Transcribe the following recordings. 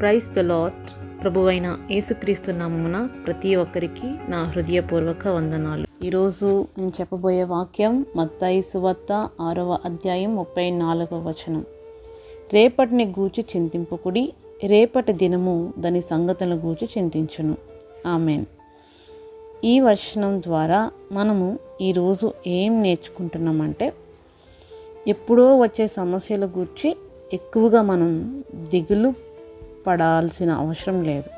Price the lot ప్రభువైన యేసుక్రీస్తు నామమున ప్రతి ఒక్కరికి నా హృదయపూర్వక వందనాలు. ఈరోజు నేను చెప్పబోయే వాక్యం మత్తాయి సువార్త ఆరవ అధ్యాయం ముప్పై నాలుగవ వచనం. రేపటిని గూర్చి చింతింపుకుడి రేపటి దినము దాని సంగతులను గూర్చి చింతించును. ఆమెన్. ఈ వచనం ద్వారా మనము ఈరోజు ఏం నేర్చుకుంటున్నామంటే ఎప్పుడో వచ్చే సమస్యల గురించి ఎక్కువగా మనం దిగులు పడాల్సిన అవసరం లేదు.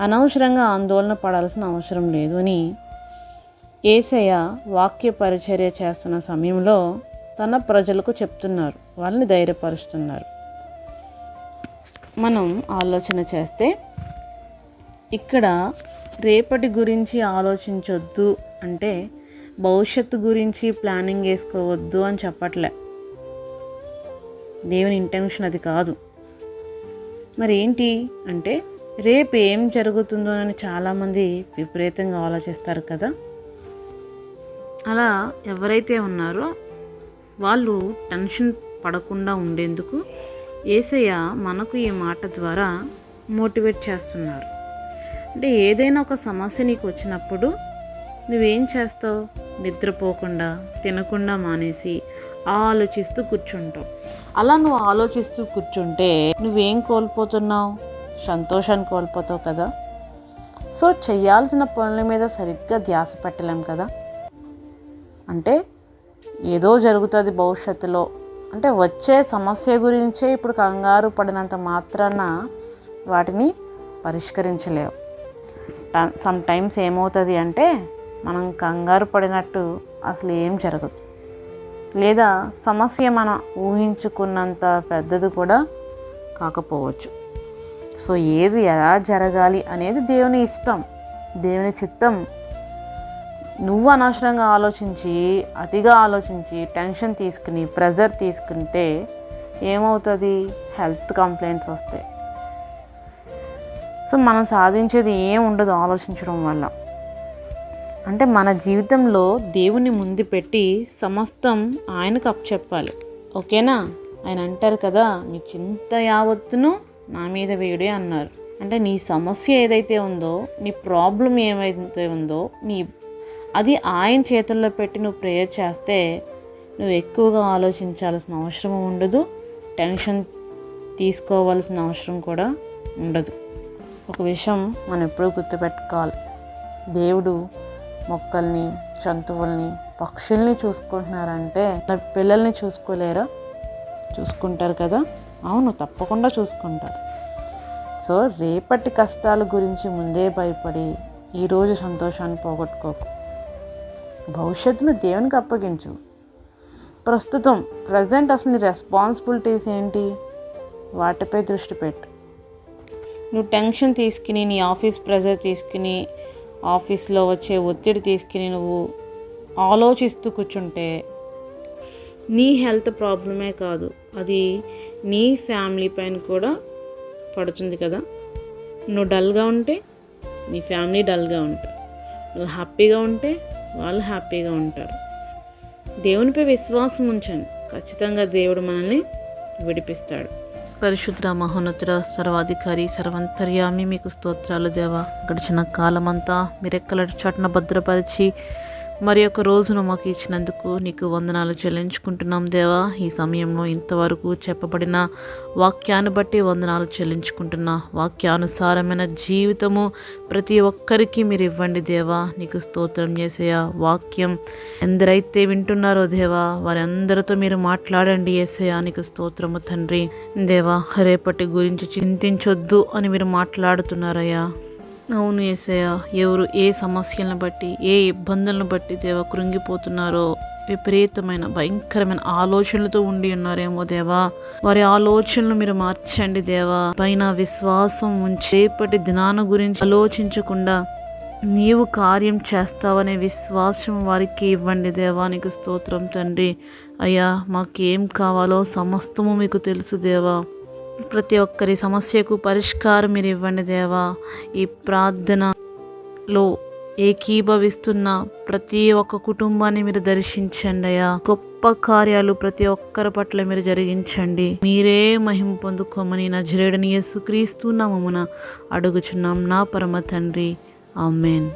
అనవసరంగా ఆందోళన పడాల్సిన అవసరం లేదు అని ఏసయ్య వాక్య పరిచర్య చేస్తున్న సమయంలో తన ప్రజలకు చెప్తున్నారు. వాళ్ళని ధైర్యపరుస్తున్నారు. మనం ఆలోచన చేస్తే ఇక్కడ రేపటి గురించి ఆలోచించొద్దు అంటే భవిష్యత్తు గురించి ప్లానింగ్ వేసుకోవద్దు అని చెప్పట్లే. దేవుని ఇంటెన్షన్ అది కాదు. మరి ఏంటి అంటే రేపు ఏం జరుగుతుందో అని చాలామంది విపరీతంగా ఆలోచిస్తారు కదా. అలా ఎవరైతే ఉన్నారో వాళ్ళు టెన్షన్ పడకుండా ఉండేందుకు ఏసయ్య మనకు ఈ మాట ద్వారా మోటివేట్ చేస్తున్నారు. అంటే ఏదైనా ఒక సమస్య నీకు వచ్చినప్పుడు నువ్వేం చేస్తావు? నిద్రపోకుండా తినకుండా మానేసి ఆలోచిస్తూ కూర్చుంటావు. అలా నువ్వు ఆలోచిస్తూ కూర్చుంటే నువ్వేం కోల్పోతున్నావు? సంతోషాన్ని కోల్పోతావు కదా. సో చేయాల్సిన పనుల మీద సరిగ్గా ధ్యాస పెట్టలేం కదా. అంటే ఏదో జరుగుతుంది భవిష్యత్తులో. అంటే వచ్చే సమస్య గురించే ఇప్పుడు కంగారు పడినంత మాత్రాన వాటిని పరిష్కరించలేవు. సమ్ టైమ్స్ ఏమవుతుంది అంటే మనం కంగారు పడినట్టు అసలు ఏం జరగదు. లేదా సమస్య మనం ఊహించుకున్నంత పెద్దది కూడా కాకపోవచ్చు. సో ఏది ఎలా జరగాలి అనేది దేవుని ఇష్టం. దేవుని చిత్తం నువ్వు అనవసరంగా ఆలోచించి అతిగా ఆలోచించి టెన్షన్ తీసుకుని ప్రెజర్ తీసుకుంటే ఏమవుతుంది? హెల్త్ కంప్లైంట్స్ వస్తాయి. సో మనం సాధించేది ఏం ఉండదు ఆలోచించడం వల్ల. అంటే మన జీవితంలో దేవుని ముందు పెట్టి సమస్తం ఆయనకు అప్పచెప్పాలి. ఓకేనా? ఆయన అంటారు కదా మీ చింత యావత్తును నా మీద వేయుడే అన్నారు. అంటే నీ సమస్య ఏదైతే ఉందో నీ ప్రాబ్లం ఏమైతే ఉందో నీ అది ఆయన చేతుల్లో పెట్టి నువ్వు ప్రేయర్ చేస్తే నువ్వు ఎక్కువగా ఆలోచించాల్సిన అవసరం ఉండదు. టెన్షన్ తీసుకోవాల్సిన అవసరం కూడా ఉండదు. ఒక విషయం మనం ఎప్పుడూ గుర్తుపెట్టుకోవాలి. దేవుడు మొక్కల్ని జంతువుల్ని పక్షుల్ని చూసుకుంటున్నారంటే పిల్లల్ని చూసుకోలేరా? చూసుకుంటారు కదా? అవును తప్పకుండా చూసుకుంటారు. సో రేపటి కష్టాల గురించి ముందే భయపడి ఈరోజు సంతోషాన్ని పోగొట్టుకోకు. భవిష్యత్తును దేవునికి అప్పగించు. ప్రస్తుతం ప్రజెంట్ అసలు నీ రెస్పాన్సిబిలిటీస్ ఏంటి? వాటిపై దృష్టి పెట్టు. నువ్వు టెన్షన్ తీసుకుని నీ ఆఫీస్ ప్రెజర్ తీసుకుని ఆఫీస్లో వచ్చే ఒత్తిడి తీసుకుని నువ్వు ఆలోచిస్తూ కూర్చుంటే నీ హెల్త్ ప్రాబ్లమే కాదు అది నీ ఫ్యామిలీ పైన కూడా పడుతుంది కదా. నువ్వు డల్గా ఉంటే నీ ఫ్యామిలీ డల్గా ఉంటుంది. నువ్వు హ్యాపీగా ఉంటే వాళ్ళు హ్యాపీగా ఉంటారు. దేవునిపై విశ్వాసం ఉంచండి. ఖచ్చితంగా దేవుడు మనల్ని విడిపిస్తాడు. పరిశుద్ర మహోన్నతుర సర్వాధికారి సర్వంతర్యామి మీకు స్తోత్రాలు దేవా. గడిచిన కాలమంతా మీరెక్కల చాటున భద్రపరిచి మరి ఒక రోజును మాకు ఇచ్చినందుకు నీకు వందనాలు చెల్లించుకుంటున్నాం దేవా. ఈ సమయంలో ఇంతవరకు చెప్పబడిన వాక్యాన్ని బట్టి వందనాలు చెల్లించుకుంటున్నా. వాక్యానుసారమైన జీవితము ప్రతి ఒక్కరికి మీరు ఇవ్వండి దేవా. నీకు స్తోత్రం చేసేయా వాక్యం ఎందరైతే వింటున్నారో దేవా వారందరితో మీరు మాట్లాడండి చేసేయా నీకు స్తోత్రము తండ్రి. దేవా రేపటి గురించి చింతించొద్దు అని మీరు మాట్లాడుతున్నారయ్యా. అవును ఏసయ ఎవరు ఏ సమస్యలను బట్టి ఏ ఇబ్బందులను బట్టి దేవ కృంగిపోతున్నారో విపరీతమైన భయంకరమైన ఆలోచనలతో ఉండి ఉన్నారేమో దేవా. వారి ఆలోచనలు మీరు మార్చండి దేవా. పైన విశ్వాసం ఉంచేపటి దినాన గురించి ఆలోచించకుండా నీవు కార్యం చేస్తావనే విశ్వాసం వారికి ఇవ్వండి దేవానికి స్తోత్రం తండ్రి. అయ్యా మాకేం కావాలో సమస్తము మీకు తెలుసు దేవా. ప్రతి ఒక్కరి సమస్యకు పరిష్కారం మీరు ఇవ్వండి దేవా. ఈ ప్రార్థనలో ఏకీభవిస్తున్న ప్రతి ఒక్క కుటుంబాన్ని మీరు దర్శించండి అయ్యా. గొప్ప కార్యాలు ప్రతి ఒక్కరి పట్ల మీరు జరిగించండి. మీరే మహిమ పొందుకోమని నా జరేడని యేసుక్రీస్తు నామమున అడుగుచున్నాం. నా పరమ తండ్రి. ఆమెన్.